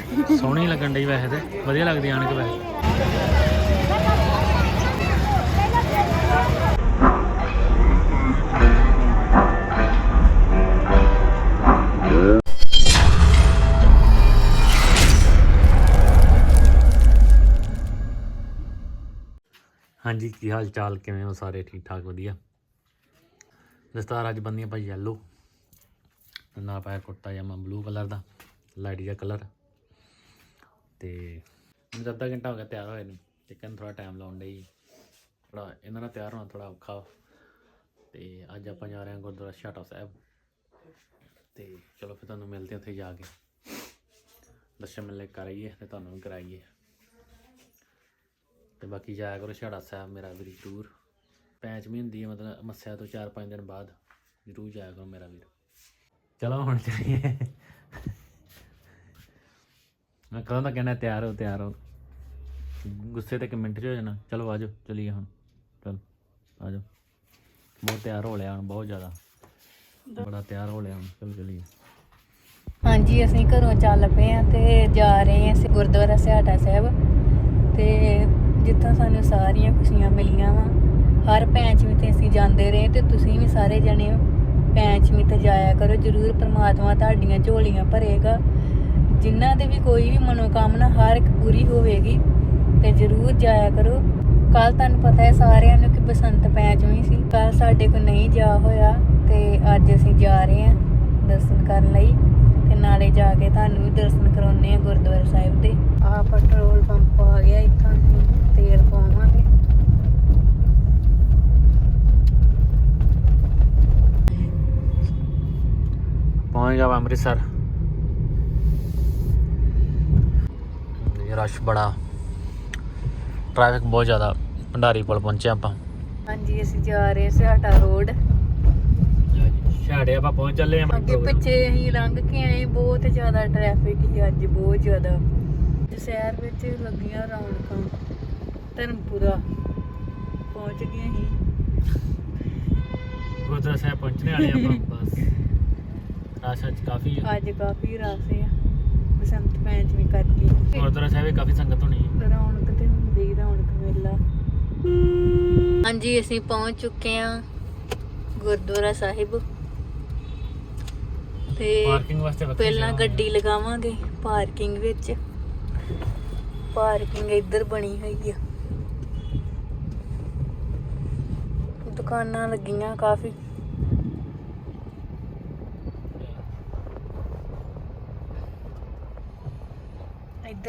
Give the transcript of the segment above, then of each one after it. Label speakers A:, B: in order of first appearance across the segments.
A: ਸੋਹਣੀ ਲੱਗਣ ਡਈ ਵੈਸੇ ਤੇ, ਵਧੀਆ ਲੱਗਦੀ ਆਣ ਕੇ ਵੈਸੇ। ਹਾਂਜੀ, ਕੀ ਹਾਲ ਚਾਲ ਕਿਵੇਂ ਹੋ ਸਾਰੇ? ਠੀਕ ਠਾਕ ਵਧੀਆ? ਦਸਤਾਰ ਅੱਜ ਬੰਦੀਆਂ ਭਾਈ ਯੈਲੋ ਨਾ ਪਾਇਆ ਕੁੜਤਾ ਜਾਮਾ ਬਲੂ ਕਲਰ ਦਾ ਲਾਈਟ ਜਿਹਾ ਕਲਰ ਤੇ ਮੈਨੂੰ ਅੱਧਾ ਘੰਟਾ ਹੋ ਗਿਆ ਤਿਆਰ ਹੋਏ ਨੂੰ, ਤੇ ਕਹਿੰਦਾ ਥੋੜਾ ਟਾਈਮ ਲਾਉਣ ਲਈ। ਥੋੜਾ ਇਹਨਾਂ ਨਾਲ ਤਿਆਰ ਹੋਣਾ ਥੋੜਾ ਔਖਾ ਤੇ ਅੱਜ ਆਪਾਂ ਜਾ ਰਹੇ ਹਾਂ ਗੁਰਦੁਆਰਾ ਛਾਟਾ ਸਾਹਿਬ। ਤੇ ਚਲੋ ਫਿਰ ਤੁਹਾਨੂੰ ਮਿਲਦੇ ਹਾਂ ਉੱਥੇ ਜਾ ਕੇ। ਦਰਸ਼ਨ ਮਿਲਨੇ ਕਰਾਈਏ ਤੇ ਤੁਹਾਨੂੰ ਵੀ ਕਰਾਈਏ। ਤੇ ਬਾਕੀ ਜਾਇਆ ਕਰੋ ਛਾੜਾ ਸਾਹਿਬ ਮੇਰਾ ਵੀਰ ਟੂਰ ਪੰਚਵੀਂ ਹੁੰਦੀ ਹੈ, ਮਤਲਬ ਮੱਸਿਆ ਤੋਂ 4-5 ਦਿਨ ਬਾਅਦ ਜ਼ਰੂਰ ਜਾਇਆ ਕਰੋ ਮੇਰਾ ਵੀਰ। ਚਲੋ ਹੁਣ ਚੱਲੀਏ। ਮੈਂ ਕਦੋਂ ਦਾ ਕਹਿਣਾ, ਤਿਆਰ ਹੋ ਤਿਆਰ ਹੋ। ਗੁੱਸੇ ਤੇ ਇੱਕ ਮਿੰਟ 'ਚ ਹੋ ਜਾਣਾ। ਚਲੋ ਆਜੋ ਚਲੀਏ ਹੁਣ। ਚਲ ਆਜੋ ਬਹੁਤ ਤਿਆਰ ਹੋ ਲਿਆ ਹੁਣ, ਬਹੁਤ ਜ਼ਿਆਦਾ। ਬੜਾ ਤਿਆਰ ਹੋ ਲਿਆ ਹੁਣ। ਚਲ, ਚਲੀਏ।
B: ਹਾਂਜੀ, ਅਸੀਂ ਘਰੋਂ ਚੱਲ ਪਏ ਆ ਤੇ ਜਾ ਰਹੇ ਆ ਗੁਰਦੁਆਰਾ ਸਿਹਾਟਾ ਸਾਹਿਬ। ਤੇ ਜਿੱਥੋਂ ਸਾਨੂੰ ਸਾਰੀਆਂ ਖੁਸ਼ੀਆਂ ਮਿਲੀਆਂ ਵਾ। ਹਰ ਪੈਂਚਵੀਂ ਤੇ ਅਸੀਂ ਜਾਂਦੇ ਰਹੇ ਤੇ ਤੁਸੀਂ ਵੀ ਸਾਰੇ ਜਣੇ ਪੈਂਚਵੀਂ ਤੇ ਜਾਇਆ ਕਰੋ। ਜਰੂਰ ਪ੍ਰਮਾਤਮਾ ਤੁਹਾਡੀਆਂ ਝੋਲੀਆਂ ਭਰੇਗਾ। ਜਿਨ੍ਹਾਂ ਦੇ ਵੀ ਕੋਈ ਵੀ ਮਨੋਕਾਮਨਾ ਹਰ ਇੱਕ ਪੂਰੀ ਹੋਵੇਗੀ, ਤੇ ਜਰੂਰ ਜਾਇਆ ਕਰੋ। ਕੱਲ ਤੁਹਾਨੂੰ ਪਤਾ ਹੈ ਸਾਰਿਆਂ ਨੂੰ ਕਿ ਬਸੰਤ ਪੈਂਚਵੀਂ ਸੀ। ਕੱਲ ਸਾਡੇ ਕੋਲ ਨਹੀਂ ਜਾ ਹੋਇਆ, ਤੇ ਅੱਜ ਅਸੀਂ ਜਾ ਰਹੇ ਹਾਂ ਦਰਸ਼ਨ ਕਰਨ ਲਈ। ਤੇ ਨਾਲੇ ਜਾ ਕੇ ਤੁਹਾਨੂੰ ਵੀ ਦਰਸ਼ਨ ਕਰਾਉਣੇ ਆ ਗੁਰਦੁਆਰਾ ਸਾਹਿਬ ਦੇ। ਆਹ ਪੈਟਰੋਲ ਪੰਪ ਆ ਗਿਆ ਇੱਥੋਂ ਅਸੀਂ ਤੇਲ ਪਾਵਾਂਗੇ।
A: ਪਹੁੰਚ ਗਿਆ ਅੰਮ੍ਰਿਤਸਰ ਇਹ ਰਸ਼ ਬੜਾ। ਟ੍ਰੈਫਿਕ ਬਹੁਤ ਜ਼ਿਆਦਾ ਭੰਡਾਰੀ ਪੁਲ ਪਹੁੰਚੇ ਆਪਾਂ।
B: ਹਾਂਜੀ ਅਸੀਂ ਜਾ ਰਹੇ ਹਾਂ ਸਿਹਾਟਾ ਰੋਡ
A: ਛਾੜੇ ਆਪਾਂ ਪਹੁੰਚ ਚੱਲੇ ਆਂ
B: ਅੱਗੇ ਪਿੱਛੇ ਅਸੀਂ ਲੰਘ ਕੇ ਆਏ ਬਹੁਤ ਜ਼ਿਆਦਾ ਟ੍ਰੈਫਿਕ ਸੀ ਅੱਜ ਬਹੁਤ ਜ਼ਿਆਦਾ। ਸ਼ਹਿਰ ਵਿੱਚ ਲੱਗੀਆਂ ਰੌਣਕਾਂ ਧਰਮਪੁਰਾ। ਪਹੁੰਚ ਗਏ ਅਸੀਂ।
A: ਗੁਰਦੁਆਰਾ ਸਾਹਿਬ ਪਹੁੰਚਣੇ ਵਾਲੇ ਆਪਾਂ ਬਸ। ਰਸ਼ ਅੱਜ ਕਾਫੀ ਆ।
B: ਅੱਜ ਕਾਫੀ ਰਸ ਆ। ਬਸੰਤ ਪੰਚਮੀ ਕਰਕੇ
A: ਗੁਰਦੁਆਰਾ ਸਾਹਿਬ ਕਾਫੀ ਸੰਗਤ ਹੋਣੀ ਹੈ।
B: ਰੌਣਕ ਤੇ ਹੁੰਦੀ ਰੌਣਕ ਮੇਲਾ। ਹਾਂਜੀ ਅਸੀਂ ਪਹੁੰਚ ਚੁੱਕੇ ਹਾਂ ਗੁਰਦੁਆਰਾ ਸਾਹਿਬ। ਤੇ
A: ਪਾਰਕਿੰਗ ਵਾਸਤੇ
B: ਪਹਿਲਾਂ ਗੱਡੀ ਲਗਾਵਾਂਗੇ ਪਾਰਕਿੰਗ ਵਿੱਚ। ਪਾਰਕਿੰਗ ਇੱਧਰ ਬਣੀ ਹੋਈ ਆ। ਦੁਕਾਨਾਂ ਲੱਗੀਆਂ ਕਾਫੀ।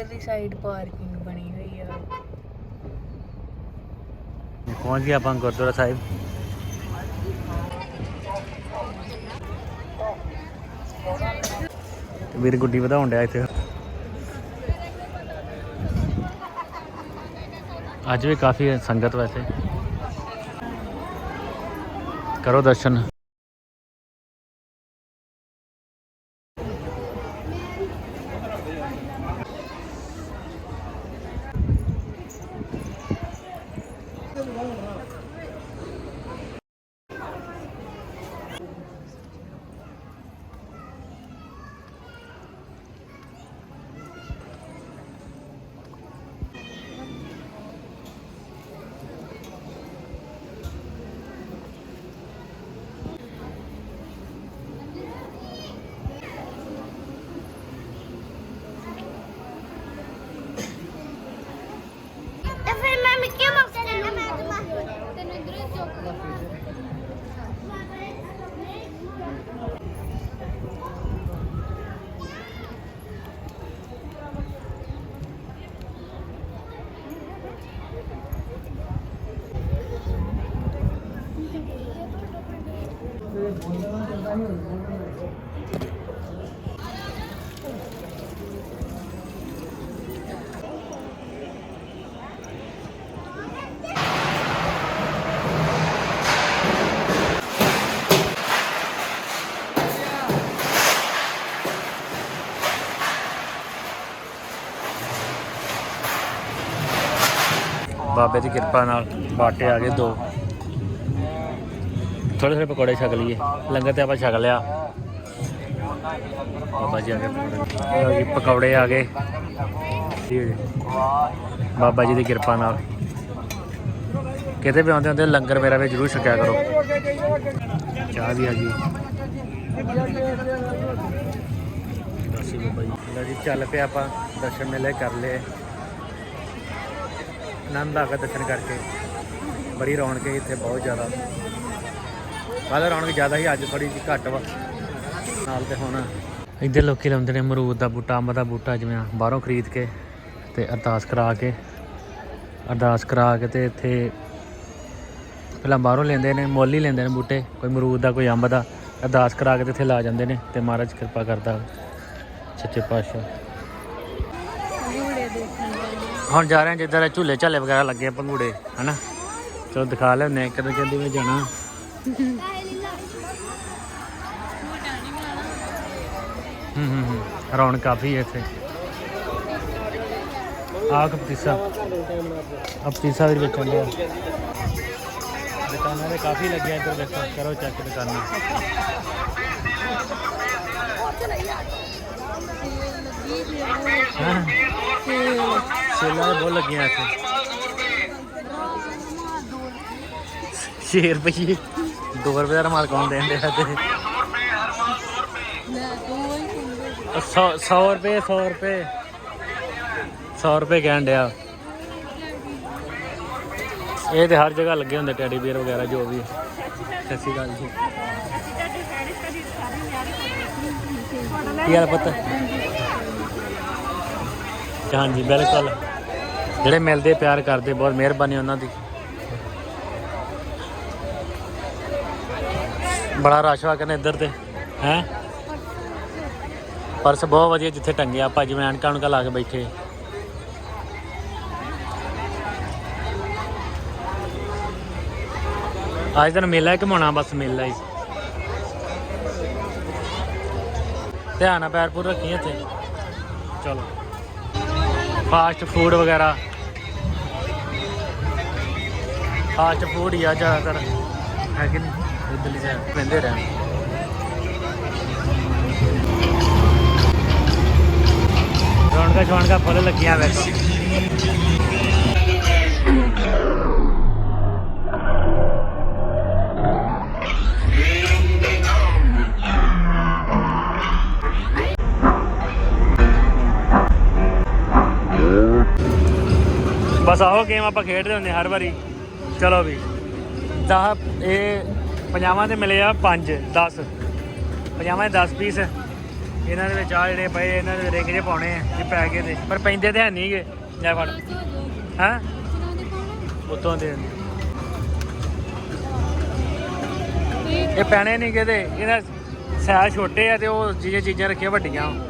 B: ਇੱਧਰਲੀ ਸਾਈਡ ਪਾਰਕਿੰਗ ਬਣੀ ਹੋਈ ਆ।
A: ਪਹੁੰਚ ਗਏ ਆਪਾਂ ਗੁਰਦੁਆਰਾ ਸਾਹਿਬ। ਤੇ ਵੀਰ ਗੁੱਡੀ ਵਧਾਉਣ ਡਿਆ ਇੱਥੇ। ਅੱਜ ਵੀ ਕਾਫੀ ਸੰਗਤ ਵੈਸੇ। ਕਰੋ ਦਰਸ਼ਨ। ਬਾਬੇ ਦੀ ਕਿਰਪਾ ਨਾਲ ਬਾਟੇ ਆ ਗਏ ਦੋ। ਥੋੜੇ ਥੋੜੇ ਪਕੌੜੇ ਛਕ ਲਈਏ। ਲੰਗਰ ਤੇ ਆਪਾਂ ਛਕ ਲਿਆ। ਬਾਬਾ ਜੀ ਆ ਗਏ ਪਕੌੜੇ। ਜੀ, ਪਕੌੜੇ ਆ ਗਏ। ਬਾਬਾ ਜੀ ਦੀ ਕਿਰਪਾ ਨਾਲ। ਕਿਤੇ ਵੀ ਆਉਂਦੇ ਹੁੰਦੇ ਲੰਗਰ ਮੇਰਾ ਵੀ ਜਰੂਰ ਛਕਿਆ ਕਰੋ। ਚਾਹ ਵੀ ਆ ਗਈ। ਦੱਸੀ ਬਾਬਾ ਜੀ, ਚੱਲ ਪਿਆ ਆਪਾਂ, ਦਰਸ਼ਨ ਮੇਲੇ ਕਰ ਲਏ। ਆਨੰਦ ਆ ਗਿਆ ਦਰਸ਼ਨ ਕਰਕੇ। ਬੜੀ ਰੌਣਕ ਹੈ ਇੱਥੇ, ਬਹੁਤ ਜ਼ਿਆਦਾ। ਕੱਲ੍ਹ ਰੌਣਕ ਜ਼ਿਆਦਾ ਹੀ ਅੱਜ ਥੋੜੀ ਜਿਹੀ ਘੱਟ ਵਾ। ਨਾਲ ਤੇ ਹੁਣ ਇੱਧਰ ਲੋਕੀ ਲਾਉਂਦੇ ਨੇ ਅਮਰੂਦ ਦਾ ਬੂਟਾ, ਅੰਬ ਦਾ ਬੂਟਾ ਜਿਵੇਂ ਬਾਹਰੋਂ ਖਰੀਦ ਕੇ ਤੇ ਅਰਦਾਸ ਕਰਾ ਕੇ। ਅਰਦਾਸ ਕਰਾ ਕੇ ਤੇ ਇੱਥੇ ਪਹਿਲਾਂ ਬਾਹਰੋਂ ਲੈਂਦੇ ਨੇ, ਮੁੱਲ ਹੀ ਲੈਂਦੇ ਨੇ ਬੂਟੇ, ਕੋਈ ਅਮਰੂਦ ਦਾ, ਕੋਈ ਅੰਬ ਦਾ। ਅਰਦਾਸ ਕਰਾ ਕੇ ਤੇ ਇੱਥੇ ਲਾ ਜਾਂਦੇ ਨੇ ਤੇ ਮਹਾਰਾਜ ਕਿਰਪਾ ਕਰਦਾ। ਸੱਚੇ ਪਾਤਸ਼ਾਹ। ਹੁਣ ਜਾ ਰਹੇ ਹਾਂ ਜਿੱਧਰ ਝੂਲੇ ਝਾਲੇ ਵਗੈਰਾ ਲੱਗੇ ਆ ਪੰਗੂੜੇ ਹਨਾ? ਚਲੋ ਦਿਖਾ ਲੈਣੇ ਕਦੋਂ ਕਹਿੰਦੀ ਮੈਂ ਜਾਣਾ। ਹੂੰ ਹੂੰ ਹੂੰ ਰੌਣਕ ਕਾਫੀ ਹੈ ਇੱਥੇ। ਆਹ ਕਪਤੀਸਾ ਅਪਤੀਸਾ ਵੀ ਵੇਚਣ ਲਿਆ ਦੁਕਾਨਾਂ ਦੇ ਕਾਫੀ ਲੱਗਿਆ ਇੱਧਰ ਦੇਖੋ ਕਰੋ ਚੈੱਕ ਦੁਕਾਨਾਂ। ਹਾਂ? ਸੇਲਾਂ ਬਹੁਤ ਲੱਗੀਆਂ ਇੱਥੇ। 6 ਰੁਪਏ 2 ਰੁਪਏ ਦਾ ਰਮਾਲ ਕੌਣ ਦੇਣ ਡਿਆ ਤੇ 100 100 ਰੁਪਏ 100 ਰੁਪਏ। 100 ਰੁਪਏ ਕਹਿਣ ਡਿਆ। ਇਹ ਤੇ ਹਰ ਜਗ੍ਹਾ ਲੱਗੇ ਹੁੰਦੇ ਟੈਡੀ ਬੀਅਰ ਵਗੈਰਾ, ਜੋ ਵੀ। ਸਤਿ ਸ਼੍ਰੀ ਅਕਾਲ ਜੀ। ਕੀ ਹਾਲ ਪੁੱਤ? ਹਾਂਜੀ, ਬਿਲਕੁਲ। ਜਿਹੜੇ ਮਿਲਦੇ, ਪਿਆਰ ਕਰਦੇ, ਬਹੁਤ ਮਿਹਰਬਾਨੀ ਉਹਨਾਂ ਦੀ। ਬੜਾ ਰਸ਼ ਵਾ ਕਹਿੰਦੇ ਇੱਧਰ ਤੇ, ਹੈ? ਪਰਸ ਬਹੁਤ ਵਧੀਆ ਜਿੱਥੇ ਟੰਗੇ ਆਪਾਂ, ਜਿਵੇਂ ਐਨਕਾਂ ਉਨਕਾਂ ਲਾ ਕੇ ਬੈਠੇ। ਅੱਜ ਦਿਨ ਮੇਲਾ ਹੀ ਘਮਾਉਣਾ ਬਸ ਮੇਲਾ ਹੀ। ਧਿਆਨ ਨਾਲ ਪੈਰ ਪੂਰ ਰੱਖੀ ਇੱਥੇ। ਚਲੋ। ਫਾਸਟ ਫੂਡ ਵਗੈਰਾ। ਫਾਸਟ ਫੂਡ ਹੀ ਆ ਜ਼ਿਆਦਾਤਰ। ਹੈ ਕਿ ਨਹੀਂ? ਇੱਧਰਲੀ ਸਾਈਡ ਪੈਂਦੇ ਰਹਿਣ। ਰੌਣਕਾਂ ਸ਼ੌਣਕਾਂ ਫੁੱਲ ਲੱਗੀਆਂ ਵੇਖੋ ਬਸ ਆਹੋ ਗੇਮ ਆਪਾਂ ਖੇਡਦੇ ਹੁੰਦੇ ਹਰ ਵਾਰੀ। ਚਲੋ ਵੀ। 10 ਇਹ ਪੰਜਾਵਾਂ ਦੇ ਮਿਲੇ ਆ 5 10 ਪੰਜਾਵਾਂ ਦੇ 10 ਪੀਸ ਇਹਨਾਂ ਦੇ ਵਿੱਚ ਆ ਜਿਹੜੇ ਪਏ, ਇਹਨਾਂ ਦੇ ਰਿੰਗ ਜੇ ਪਾਉਣੇ ਆ ਜੇ ਪੈ ਗਏ ਤੇ। ਪਰ ਪੈਂਦੇ ਤੇ ਹੈ ਨਹੀਂਗੇ ਲੈ ਫੜ। ਹਾਂ? ਉਤੋਂ ਦੇ। ਇਹ ਪੈਣੇ ਨਹੀਂ ਕਿਤੇ ਇਹਨਾਂ ਸਾਇਜ਼ ਛੋਟੇ ਆ ਤੇ ਉਹ ਜਿਹੜੀਆਂ ਚੀਜ਼ਾਂ ਰੱਖੀਆਂ ਵੱਡੀਆਂ।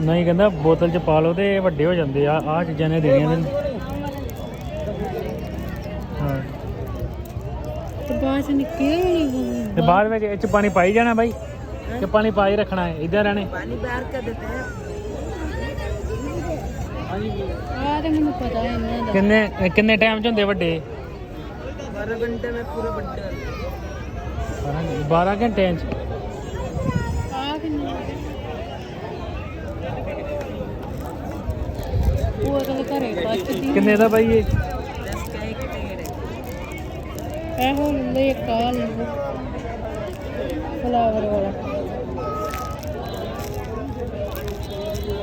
A: ਨਹੀਂ ਕਹਿੰਦਾ ਬੋਤਲ ਚ ਪਾ ਲਓ ਤੇ ਇਹ ਵੱਡੇ ਹੋ ਜਾਂਦੇ ਆ। ਆਹ ਚੀਜ਼ਾਂ ਨੇ ਦੇਣੀਆਂ ਨੇ।
B: ਤੇ ਬਾਅਦ
A: ਵਿੱਚ ਇਹ ਚ ਪਾਣੀ ਪਾਈ ਜਾਣਾ ਬਾਈ। ਕਿ ਪਾਣੀ ਪਾਈ ਰੱਖਣਾ ਹੈ ਇਦਾਂ ਰਹਿਣੇ। ਪਾਣੀ ਬਾਹਰ ਕਰ ਦਿੱਤਾ ਹੈ।
B: ਆ ਤੇ ਮੈਨੂੰ ਪਤਾ ਹੈ ਇਹਨਾਂ ਦਾ
A: ਕਿੰਨੇ ਕਿੰਨੇ ਟਾਈਮ ਚ ਹੁੰਦੇ ਵੱਡੇ?
C: 12 ਘੰਟੇ ਮੈਂ ਪੂਰੇ ਵੱਡੇ।
A: 12 ਘੰਟੇ ਚ।
B: ਆ ਕਿੰਨੇ
A: ਕਿੰਨੇ ਦਾ ਬਾਈ ਇਹ?
B: ਇਹ ਹੁਣ ਲੈ ਕਾਲ ਫਲਾਵਰ ਵਾਲਾ।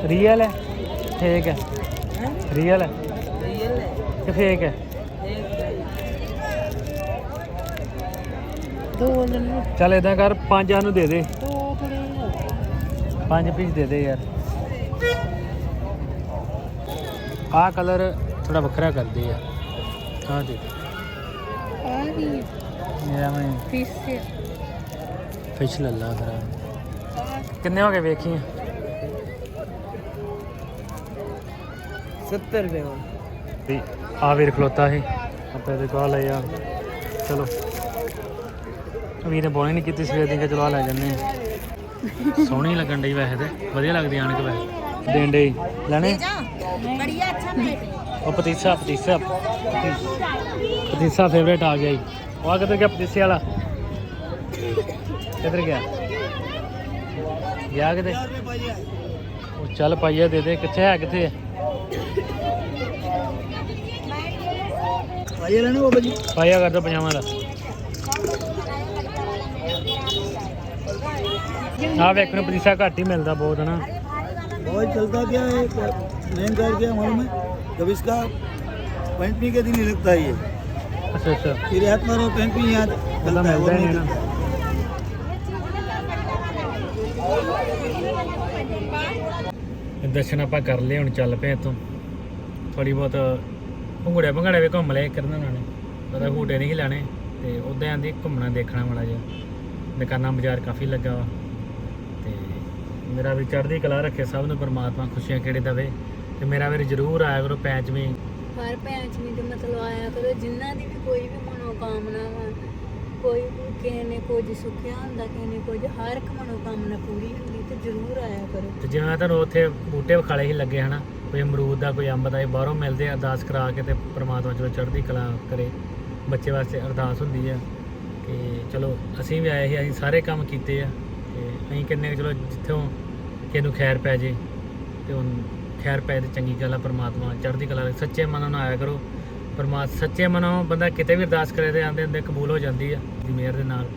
A: ਰੀਅਲ ਹੈ? ਫੇਕ ਹੈ? ਰੀਅਲ ਹੈ?
C: ਰੀਅਲ ਹੈ।
A: ਕਿ ਫੇਕ ਹੈ?
B: ਦੋ ਨੂੰ।
A: ਚੱਲ ਇਦਾਂ ਕਰ ਪੰਜਾਂ ਨੂੰ ਦੇ ਦੇ। ਪੰਜ ਪੀਸ ਦੇ ਦੇ ਯਾਰ। ਆਹ ਕਲਰ ਥੋੜਾ ਵੱਖਰਾ ਕਰਦੇ ਆ। ਆਹ ਦੇਖੋ।
B: ਆ। ਵੀ
A: ਮੇਰਾ ਫਿਸ਼ ਲੱਲਾ ਕਿੰਨੇ ਹੋ ਗਏ ਵੇਖੀ?
C: 70 ਰੁਪਏ ਵਾਲਾ
A: ਵੀ ਆ ਵੀਰ ਖਲੋਤਾ ਸੀ। ਆਪਾਂ ਇਹਦੇ ਕੋਲ ਲਏ ਚਲੋ। ਵੀਰ ਨੇ ਬੋਲਿੰਗ ਨਹੀਂ ਕੀਤੀ ਸਵੇਰ ਦੀ ਕਿ ਚਲੋ ਲੈ ਜਾਂਦੇ ਸੋਹਣੀ ਲੱਗਣ ਡਈ ਵੈਸੇ ਤੇ। ਵਧੀਆ ਲੱਗਦੀ ਆਣਕ ਵੈਸੇ। ਡੇਂਡੇ ਲੈਣੇ? ਬੜੀਆ ਅੱਛਾ ਉਹ ਪਤੀਸਾ ਪਤੀਸਾ। ਪਤੀਸਾ ਫੇਵਰੇਟ ਆ ਗਿਆ ਜੀ। ਉਹ ਆ ਕਿੱਧਰ ਗਿਆ ਪਤੀਸੇ ਵਾਲਾ? ਕਿੱਧਰ ਗਿਆ? ਗਿਆ ਕਿਤੇ? ਉਹ ਚੱਲ ਪਾਈਆ ਦੇ ਦੇ। ਕਿੱਥੇ ਹੈ ਕਿੱਥੇ? ਪਾਈਆ ਕਰ ਦੋ ਪਜਾਮਾ ਦਾ। ਆ ਵੇਖਣ ਪਤੀਸਾ ਘੱਟ ਹੀ ਮਿਲਦਾ ਬਹੁਤ ਨਾ
C: बहुत चलता क्या है मेन कार क्या है मालूम है जब इसका पैंटनी के दिन ही लगता है ये
A: ਅੱਛਾ ਅੱਛਾ
C: फिर हाथ मारो पैंटनी यहाँ
A: ਉਹਦਾ
C: चलता है
A: ਮਿਲਦਾ
C: और
A: ਹੀ
C: नहीं
A: ਨਹੀਂ ਨਾ ਦਰਸ਼ਨ ਆਪਾਂ ਕਰ ਲਏ ਹੁਣ ਚੱਲ ਪਏ ਇੱਥੋਂ ਥੋੜੀ ਬਹੁਤ ਭੰਗੜੇ ਭੰਗੜੇ ਵੀ ਘੁੰਮ ਲਏ ਕਰਨ ਉਹਨਾਂ ਨੇ ਪਤਾ ਹੂਟੇ ਨਹੀਂ ਲੈਣੇ ਤੇ ਉਦਾਂ ਆਂਦੀ ਘੁੰਮਣਾ ਦੇਖਣਾ ਮਾੜਾ ਜਿਹਾ ਦੁਕਾਨਾਂ ਬਾਜ਼ਾਰ ਕਾਫੀ ਲੱਗਾ ਵਾ ਤੇ ਮੇਰਾ ਵੀ ਚੜ੍ਹਦੀ ਕਲਾ ਰੱਖੇ ਸਭ ਨੂੰ ਪਰਮਾਤਮਾ ਖੁਸ਼ੀਆਂ ਕਿਹੜੇ ਦਵੇ ਤੇ ਮੇਰਾ ਵੀਰ ਜ਼ਰੂਰ ਆਇਆ ਕਰੋ ਪੈਂਚ ਵੀ
B: ਹਰ ਪੰਚਮੀ ਦੇ ਮਤਲਬ ਆਇਆ ਕਰੋ ਜਿਨ੍ਹਾਂ ਦੀ ਵੀ ਕੋਈ ਵੀ ਮਨੋਕਾਮਨਾ ਵਾ ਕੋਈ ਵੀ ਕਿਸੇ ਨੇ ਕੁਝ ਸੁੱਖਿਆ ਹੁੰਦਾ ਕਿਸੇ ਨੇ ਕੁਝ ਹਰ ਇੱਕ ਮਨੋਕਾਮਨਾ ਪੂਰੀ ਹੁੰਦੀ ਤੇ ਜ਼ਰੂਰ ਆਇਆ ਕਰੋ।
A: ਤੇ ਜਿਵੇਂ ਤੁਹਾਨੂੰ ਉੱਥੇ ਬੂਟੇ ਵਿਖਾਲੇ ਹੀ ਲੱਗੇ ਹਨਾ ਕੋਈ ਅਮਰੂਦ ਦਾ ਕੋਈ ਅੰਬ ਦਾ ਇਹ ਬਾਹਰੋਂ ਮਿਲਦੇ ਆ ਅਰਦਾਸ ਕਰਾ ਕੇ ਤੇ ਪ੍ਰਮਾਤਮਾ ਚਲੋ ਚੜ੍ਹਦੀ ਕਲਾ ਕਰੇ ਬੱਚੇ ਵਾਸਤੇ ਅਰਦਾਸ ਹੁੰਦੀ ਆ ਕਿ ਚਲੋ ਅਸੀਂ ਵੀ ਆਏ ਸੀ ਅਸੀਂ ਸਾਰੇ ਕੰਮ ਕੀਤੇ ਆ। ਤੇ ਅਸੀਂ ਕਿੰਨੇ ਚਲੋ ਜਿੱਥੋਂ ਕਿਸੇ ਨੂੰ ਖੈਰ ਪੈ ਜੇ ਤੇ ਹੁਣ ਖੈਰ ਪੈ ਤੇ ਚੰਗੀ ਗੱਲ ਆ ਪ੍ਰਮਾਤਮਾ ਚੜ੍ਹਦੀ ਕਲਾ। ਸੱਚੇ ਮਨੋਂ ਨਾਲ ਆਇਆ ਕਰੋ। ਪਰਮਾਤ ਸੱਚੇ ਮਨੋਂ ਬੰਦਾ ਕਿਤੇ ਵੀ ਅਰਦਾਸ ਕਰੇ ਤੇ ਆਂਦੇ ਹੁੰਦੇ ਕਬੂਲ ਹੋ ਜਾਂਦੀ ਆ। ਦੀ ਮਿਹਰ ਦੇ ਨਾਲ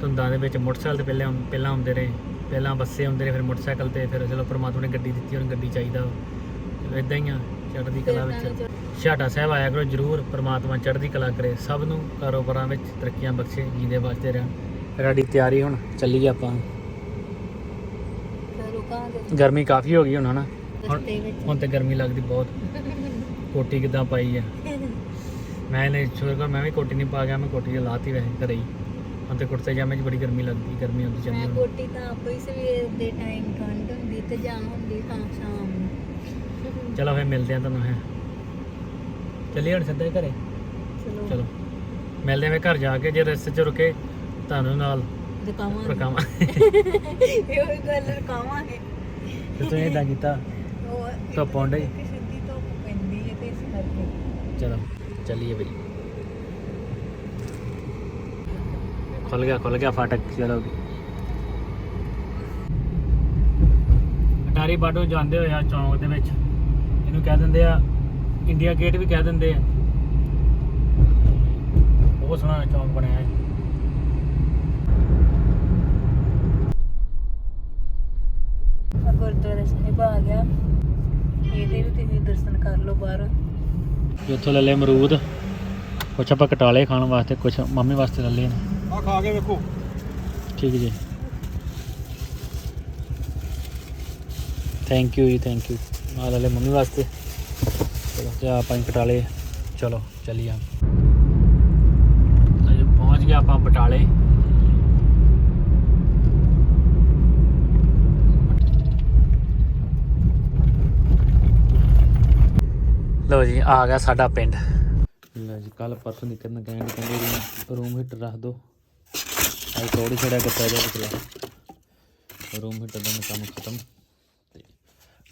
A: ਧੁੰਦਾਂ ਦੇ ਵਿੱਚ ਮੋਟਰਸਾਈਕਲ ਤੇ ਪਹਿਲਾਂ ਪਹਿਲਾਂ ਆਉਂਦੇ ਰਹੇ ਪਹਿਲਾਂ ਬੱਸੇ ਆਉਂਦੇ ਰਹੇ ਫਿਰ ਮੋਟਰਸਾਈਕਲ ਤੇ ਫਿਰ ਚਲੋ ਪ੍ਰਮਾਤਮਾ ਨੇ ਗੱਡੀ ਦਿੱਤੀ ਹੁਣ ਗੱਡੀ ਚਾਹੀਦਾ ਇਦਾਂ ਹੀ ਆ ਚੜ੍ਹਦੀ ਕਲਾ ਵਿੱਚ। ਛਾਟਾ ਸਾਹਿਬ ਆਇਆ ਕਰੋ ਜਰੂਰ ਪ੍ਰਮਾਤਮਾ ਚੜ੍ਹਦੀ ਕਲਾ ਕਰੇ ਸਭ ਨੂੰ ਕਾਰੋਬਾਰਾਂ ਵਿੱਚ ਤਰੱਕੀਆਂ ਬਖਸ਼ੇ ਜੀਂਦੇ ਵਾਸਤੇ ਰਹਿਣ। ਸਾਡੀ ਤਿਆਰੀ ਹੁਣ ਚੱਲੀ ਆਪਾਂ। ਗਰਮੀ ਕਾਫੀ ਹੋ ਗਈ ਹੁਣ ਹਨਾ? ਹੁਣ ਤੇ ਗਰਮੀ ਲੱਗਦੀ ਬਹੁਤ। ਕੋਟੀ ਕਿਦਾਂ ਪਾਈ ਆ? ਮੈਂ ਨੇ ਸ਼ੁਕਰ ਕਰ ਮੈਂ ਵੀ ਕੋਟੀ ਨਹੀਂ ਪਾ ਗਿਆ ਮੈਂ ਕੋਟੀ ਲਾਤੀ ਵੈਸੇ ਘਰੇ ਹੀ। ਹੁਣ ਤੇ ਕੁੜਤੇ ਜਾਮੇ 'ਚ ਬੜੀ ਗਰਮੀ ਲੱਗਦੀ ਗਰਮੀ ਹੁੰਦੀ ਚੱਲੀ
B: ਮੈਂ ਕੋਟੀ ਤਾਂ ਆਪੇ ਹੀ ਸਵੇਰ ਦੇ ਟਾਈਮ ਠੰਡ ਹੁੰਦੀ ਤੇ ਜਾਂ ਹੁੰਦੀ ਤਾਂ ਸ਼ਾਮ ਨੂੰ।
A: ਚਲੋ ਫਿਰ ਮਿਲਦੇ ਆ ਤੁਹਾਨੂੰ ਹੈ। ਚੱਲੀਏ ਹੁਣ ਸਿੱਧਾ ਘਰੇ?
B: ਚਲੋ।
A: ਮਿਲਦੇ ਆ ਘਰ ਜਾ ਕੇ ਜੇ ਰਸਤੇ 'ਚ ਰੁਕੇ ਤੁਹਾਨੂੰ ਨਾਲ
B: ਦਿਖਾਵਾਂਗੇ।
A: ਰਕਾਵਾਂ
B: ਇਹੋ ਗੱਲ ਰਕਾਵਾਂਗੇ
A: ਤੇ ਤੁਸੀਂ ਇਦਾਂ ਕੀਤਾ
B: ਉਹ ਸਿੱਧੀ ਪੈਂਦੀ ਹੈ ਤੇ ਇਸ ਕਰਕੇ।
A: ਚਲੋ ਚੱਲੀਏ ਬਈ। ਖੁੱਲ ਗਿਆ ਖੁੱਲ ਗਿਆ ਫਾਟਕ ਚਲੋ ਅਟਾਰੀ ਬਾਟੋ ਜਾਂਦੇ ਹੋਏ ਆ ਚੌਂਕ ਦੇ ਵਿੱਚ। ਇਹਨੂੰ ਕਹਿ ਦਿੰਦੇ ਆ ਇੰਡੀਆ ਗੇਟ ਵੀ ਕਹਿ ਦਿੰਦੇ ਆ। ਬਹੁਤ ਸੋਹਣਾ ਚੌਂਕ ਬਣਿਆ ਹੈ।
B: ਗੁਰਦੁਆਰਾ ਸਾਹਿਬ ਆ ਗਿਆ। ਇਹਦੇ ਵੀ ਤੁਸੀਂ ਦਰਸ਼ਨ ਕਰ ਲਓ ਬਾਹਰ।
A: ਉੱਥੋਂ ਲੈ ਲਏ ਅਮਰੂਦ। ਕੁਛ ਆਪਾਂ ਕਟਾਲੇ ਖਾਣ ਵਾਸਤੇ ਕੁਛ ਮੰਮੀ ਵਾਸਤੇ ਲੈ ਲਏ
C: ਆ ਖਾ ਕੇ ਵੇਖੋ।
A: ਠੀਕ ਜੀ। ਥੈਂਕ ਯੂ ਜੀ ਥੈਂਕ ਯੂ ਆ ਲੈ ਲਏ ਮੰਮੀ ਵਾਸਤੇ। ਚਲੋ ਜਾ ਆਪਾਂ ਕਟਾਲੇ। ਚਲੋ ਚੱਲੀਏ। ਅਜੇ ਪਹੁੰਚ ਗਿਆ ਆਪਾਂ ਬਟਾਲੇ। ਲਓ ਜੀ ਆ ਗਿਆ ਸਾਡਾ ਪਿੰਡ। ਲਓ ਜੀ ਕੱਲ ਪਰਸੋਂ ਨਿਕਲਣ ਕਹਿੰਦੇ ਕਹਿੰਦੇ ਰੂਮ ਰੂਮ ਹੀਟਰ ਰੱਖ ਦੋ। ਅੱਜ ਥੋੜੀ ਛੜਿਆ ਕਰਤਾ ਜਾ ਵਿਚਲਾ ਰੂਮ ਹੀਟਰ ਦਾ ਕੰਮ ਖਤਮ। ਤੇ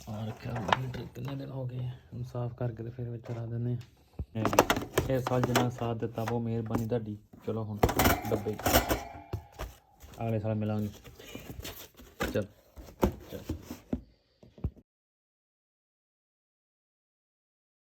A: ਆ ਰੱਖਿਆ ਹੀਟਰ ਕਿੰਨੇ ਦਿਨ ਹੋ ਗਏ ਹੁਣ ਸਾਫ਼ ਕਰਕੇ ਤੇ ਫਿਰ ਵਿੱਚ ਰੱਖ ਦਿੰਦੇ ਆ। ਇਹ ਵੀ। ਇਹ ਸਾਲ ਜਨਾ ਸਾਥ ਦਿੱਤਾ ਬਹੁਤ ਮਿਹਰਬਾਨੀ ਤੁਹਾਡੀ। ਚਲੋ ਹੁਣ ਡੱਬੇ। ਅਗਲੇ ਸਾਲ ਮਿਲਾਂਗੇ।